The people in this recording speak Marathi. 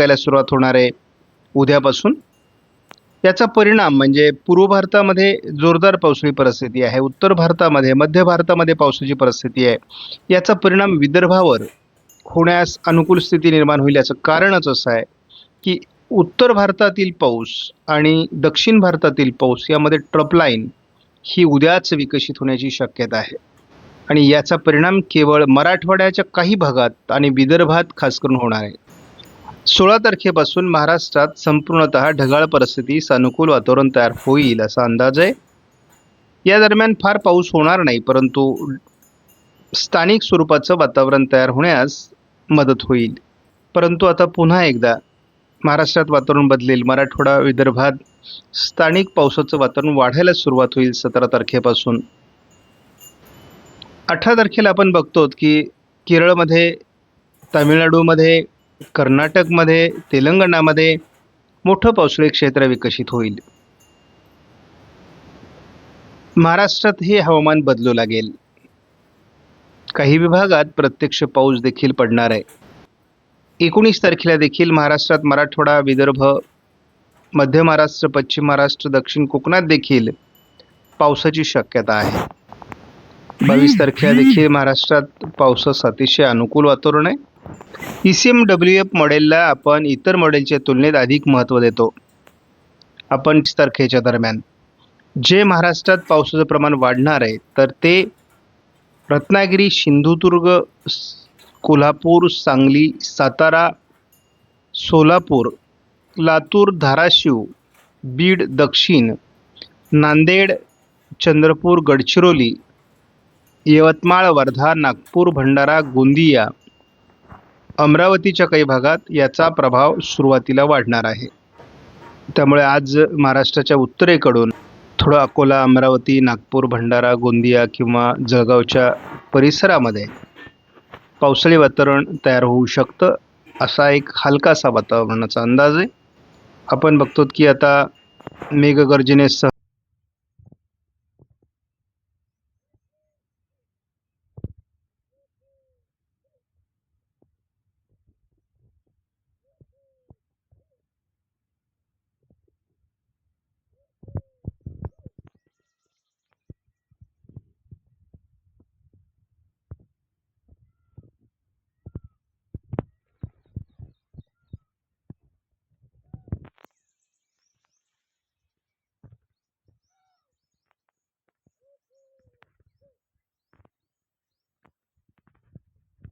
सरकायला सुरुवात होणार आहे उद्यापासून. याचा परिणाम म्हणजे पूर्व भारतामध्ये जोरदार पावसाळी परिस्थिती आहे उत्तर भारतामध्ये मध्य भारतामध्ये पावसाची परिस्थिती आहे. याचा परिणाम विदर्भावर होण्यास अनुकूल स्थिती निर्माण होईल याचं कारणच असं आहे की उत्तर भारतातील पाऊस आणि दक्षिण भारतातील पाऊस यामध्ये ट्रपलाईन ही उद्याच विकसित होण्याची शक्यता आहे. आणि याचा परिणाम केवळ मराठवाड्याच्या काही भागात आणि विदर्भात खास करून होणार आहे. सोळा तारखेपासून महाराष्ट्रात संपूर्णतः ढगाळ परिस्थितीस अनुकूल वातावरण तयार होईल असा अंदाज आहे. या दरम्यान फार पाऊस होणार नाही परंतु स्थानिक स्वरूपाचं वातावरण तयार होण्यास मदत होईल. परंतु आता पुन्हा एकदा महाराष्ट्रात वातावरण बदलेल. मराठवाडा विदर्भात स्थानिक पावसाचं वातावरण वाढायला सुरुवात होईल सतरा तारखेपासून. अठरा तारखेला आपण बघतो की केरळमध्ये तामिळनाडूमध्ये कर्नाटकमध्ये तेलंगणामध्ये मोठं पावसाळी क्षेत्र विकसित होईल. महाराष्ट्रात हे हवामान बदलू लागेल. काही विभागात प्रत्यक्ष पाऊस देखील पडणार आहे. एकोणीस तारखेला देखील महाराष्ट्रात मराठवाडा विदर्भ मध्य महाराष्ट्र पश्चिम महाराष्ट्र दक्षिण कोकणात देखील पावसाची शक्यता आहे. बावीस तारखेला देखील महाराष्ट्रात पावसास अतिशय अनुकूल वातावरण आहे. E C M W F मॉडेलला आपण इतर मॉडेलच्या तुलनेत अधिक महत्त्व देतो. आपण तारखेच्या दरम्यान. जे महाराष्ट्रात पावसाचं प्रमाण वाढणार आहे तर ते रत्नागिरी सिंधुदुर्ग कोल्हापूर सांगली सातारा सोलापूर लातूर धाराशिव बीड दक्षिण नांदेड चंद्रपूर गडचिरोली यवतमाळ वर्धा नागपूर भंडारा गोंदिया अमरावतीच्या काही भागात याचा प्रभाव सुरुवातीला वाढणार आहे. त्यामुळे आज महाराष्ट्राच्या उत्तरेकडून थोडं अकोला अमरावती नागपूर भंडारा गोंदिया किंवा जळगावच्या परिसरामध्ये पावसाळी वातावरण तयार होऊ शकतं असा एक हलकासा वातावरणाचा अंदाज आहे. आपण बघतो की आता मेघगर्जनेसह